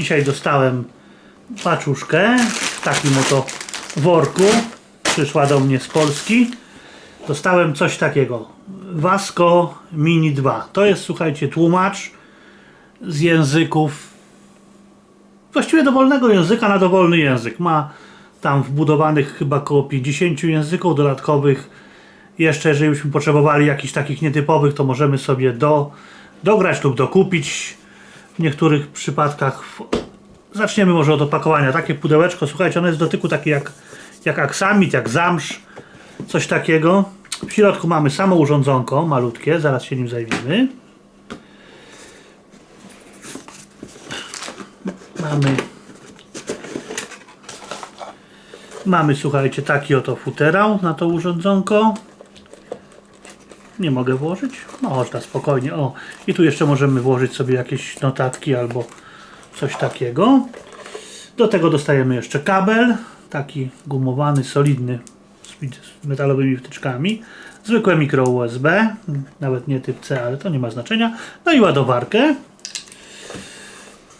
Dzisiaj dostałem paczuszkę w takim oto worku. Przyszła do mnie z Polski. Dostałem coś takiego. Vasco Mini 2. To jest, słuchajcie, tłumacz z języków właściwie dowolnego języka na dowolny język. Ma tam wbudowanych chyba około 50 języków dodatkowych. Jeszcze jeżeli byśmy potrzebowali jakichś takich nietypowych, to możemy sobie do, dograć lub dokupić. W niektórych przypadkach w, zaczniemy może od opakowania. Takie pudełeczko, słuchajcie, ono jest w dotyku takie jak, jak aksamit, jak zamsz, coś takiego. W środku mamy samo urządzonko, malutkie, zaraz się nim zajmiemy. Mamy Mamy, słuchajcie, taki oto futerał na to urządzonko. Nie mogę włożyć? No, można spokojnie. O, i tu jeszcze możemy włożyć sobie jakieś notatki albo coś takiego. Do tego dostajemy jeszcze kabel, taki gumowany, solidny, z metalowymi wtyczkami. Zwykłe mikro USB, nawet nie typ C, ale to nie ma znaczenia. No i ładowarkę.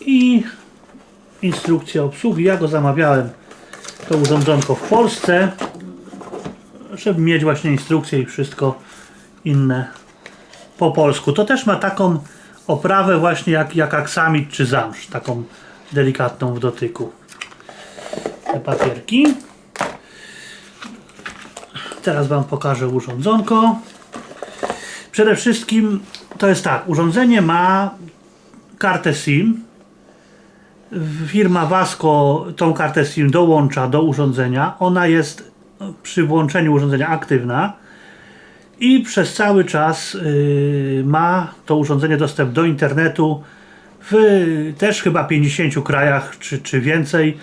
I instrukcja obsługi. Ja go zamawiałem to urządzonko w Polsce, żeby mieć właśnie instrukcję i wszystko inne po polsku. To też ma taką oprawę właśnie jak, jak aksamit czy zamsz, taką delikatną w dotyku. Te papierki. Teraz Wam pokażę urządzonko. Przede wszystkim to jest tak, urządzenie ma kartę SIM, firma Vasco tą kartę SIM dołącza do urządzenia. Ona jest przy włączeniu urządzenia aktywna i przez cały czas yy, ma to urządzenie dostęp do internetu w też chyba 50 krajach czy, czy więcej.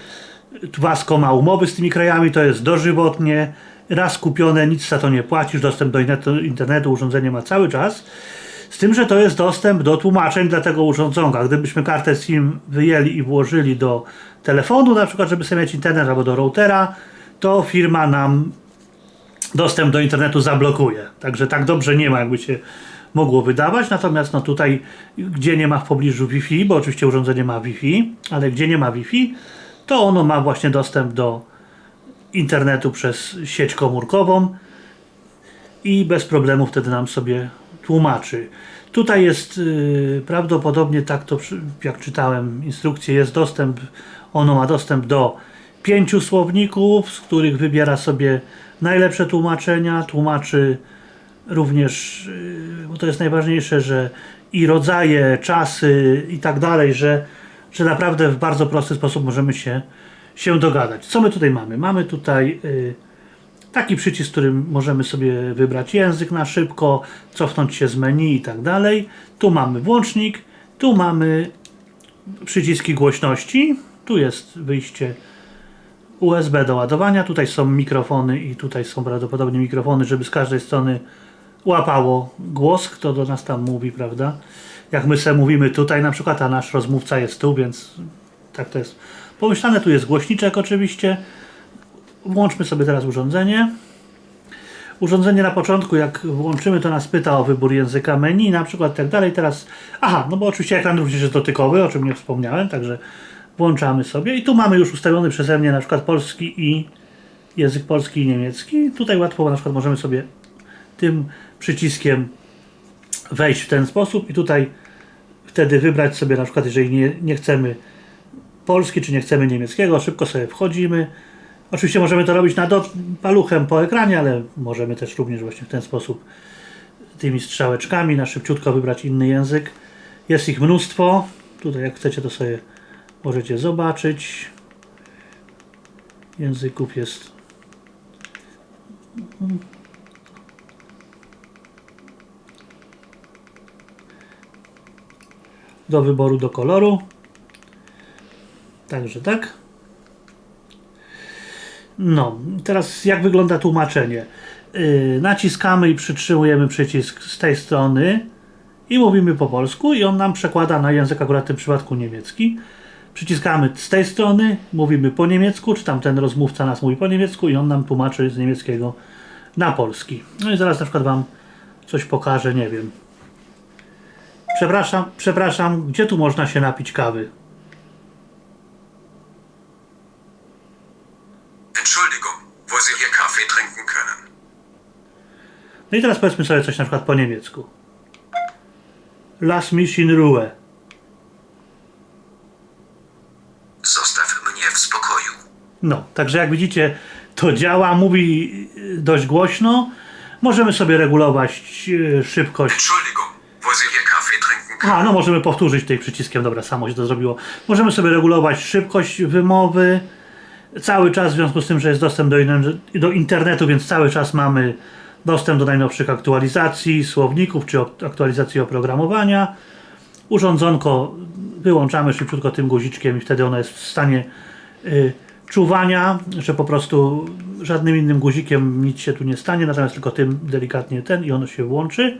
Vasco ma umowy z tymi krajami, to jest dożywotnie, raz kupione, nic za to nie płacisz, dostęp do internetu, urządzenie ma cały czas. Z tym, że to jest dostęp do tłumaczeń dla tego urządzonka. Gdybyśmy kartę SIM wyjęli i włożyli do telefonu, na przykład, żeby sobie mieć internet albo do routera, to firma nam dostęp do internetu zablokuje. Także tak dobrze nie ma, jakby się mogło wydawać. Natomiast no tutaj, gdzie nie ma w pobliżu Wi-Fi, bo oczywiście urządzenie ma Wi-Fi, ale gdzie nie ma Wi-Fi, to ono ma właśnie dostęp do internetu przez sieć komórkową i bez problemu wtedy nam sobie tłumaczy. Tutaj jest yy, prawdopodobnie tak to, jak czytałem instrukcję, jest dostęp, ono ma dostęp do pięciu słowników, z których wybiera sobie najlepsze tłumaczenia, tłumaczy również, yy, bo to jest najważniejsze, że i rodzaje, czasy i tak dalej, że, że naprawdę w bardzo prosty sposób możemy się, się dogadać. Co my tutaj mamy? Mamy tutaj yy, Taki przycisk, którym możemy sobie wybrać język na szybko, cofnąć się z menu i tak dalej. Tu mamy włącznik, tu mamy przyciski głośności, tu jest wyjście USB do ładowania, tutaj są mikrofony i tutaj są prawdopodobnie mikrofony, żeby z każdej strony łapało głos, kto do nas tam mówi, prawda? Jak my sobie mówimy tutaj na przykład, a nasz rozmówca jest tu, więc tak to jest pomyślane. Tu jest głośniczek oczywiście, Włączmy sobie teraz urządzenie. Urządzenie na początku, jak włączymy, to nas pyta o wybór języka menu, na przykład tak dalej. Teraz, aha, no bo oczywiście ekran również jest dotykowy, o czym nie wspomniałem, także włączamy sobie i tu mamy już ustawiony przeze mnie na przykład polski i język polski i niemiecki. Tutaj łatwo na przykład możemy sobie tym przyciskiem wejść w ten sposób i tutaj wtedy wybrać sobie na przykład, jeżeli nie, nie chcemy polski, czy nie chcemy niemieckiego, szybko sobie wchodzimy, Oczywiście możemy to robić na paluchem po ekranie, ale możemy też również właśnie w ten sposób tymi strzałeczkami na szybciutko wybrać inny język. Jest ich mnóstwo. Tutaj jak chcecie to sobie możecie zobaczyć. Języków jest do wyboru do koloru. Także tak. No, teraz jak wygląda tłumaczenie? Yy, naciskamy i przytrzymujemy przycisk z tej strony i mówimy po polsku i on nam przekłada na język akurat w tym przypadku niemiecki przyciskamy z tej strony, mówimy po niemiecku, czy tam ten rozmówca nas mówi po niemiecku i on nam tłumaczy z niemieckiego na polski. No i zaraz na przykład Wam coś pokażę, nie wiem. Przepraszam, przepraszam, gdzie tu można się napić kawy? Entschuldigung, wo Sie hier Kaffee trinken können. No i teraz powiedzmy sobie coś na przykład po niemiecku. Las mich in Ruhe. No, także jak widzicie, to działa, mówi y, dość głośno. Możemy sobie regulować y, szybkość. A, no możemy powtórzyć tutaj przyciskiem, dobra, samo się to zrobiło. Możemy sobie regulować szybkość wymowy. Cały czas, w związku z tym, że jest dostęp do, in- do internetu, więc cały czas mamy dostęp do najnowszych aktualizacji, słowników czy aktualizacji oprogramowania. Urządzonko wyłączamy szybciutko tym guziczkiem i wtedy ono jest w stanie y, czuwania, że po prostu żadnym innym guzikiem nic się tu nie stanie, natomiast tylko tym delikatnie ten i ono się włączy.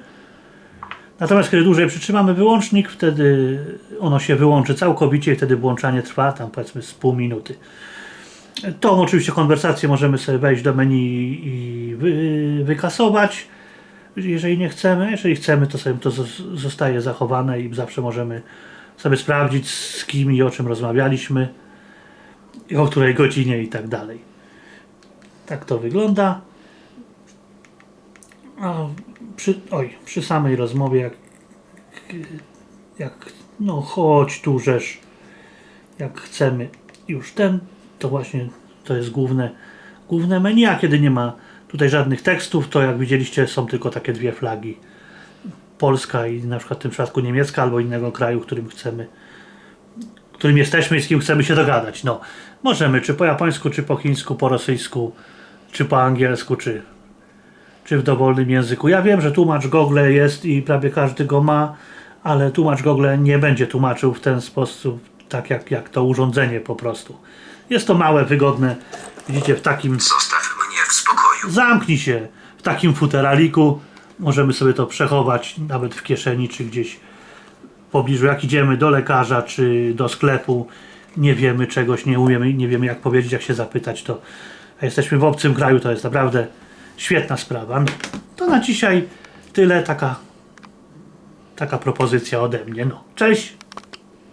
Natomiast kiedy dłużej przytrzymamy wyłącznik, wtedy ono się wyłączy całkowicie i wtedy włączanie trwa tam powiedzmy z pół minuty. Tą oczywiście konwersację możemy sobie wejść do menu i wy, wykasować, jeżeli nie chcemy. Jeżeli chcemy, to sobie to zos- zostaje zachowane i zawsze możemy sobie sprawdzić z kim i o czym rozmawialiśmy, o której godzinie i tak dalej. Tak to wygląda. A przy, oj, przy samej rozmowie, jak, jak no chodź tu, żeż, jak chcemy już ten, to właśnie to jest główne, główne menu, a kiedy nie ma tutaj żadnych tekstów, to jak widzieliście są tylko takie dwie flagi. Polska i na przykład w tym przypadku niemiecka albo innego kraju, którym chcemy, którym jesteśmy i z kim chcemy się dogadać. No, możemy czy po japońsku, czy po chińsku, po rosyjsku, czy po angielsku, czy czy w dowolnym języku. Ja wiem, że tłumacz Google jest i prawie każdy go ma, ale tłumacz Google nie będzie tłumaczył w ten sposób, tak jak, jak to urządzenie po prostu. Jest to małe, wygodne. Widzicie, w takim Zostaw mnie w spokoju. zamknij się w takim futeraliku. Możemy sobie to przechować nawet w kieszeni, czy gdzieś pobliżu, jak idziemy do lekarza, czy do sklepu. Nie wiemy czegoś, nie umiemy, nie wiemy jak powiedzieć, jak się zapytać, to jesteśmy w obcym kraju, to jest naprawdę świetna sprawa. To na dzisiaj tyle, taka, taka propozycja ode mnie. No, cześć!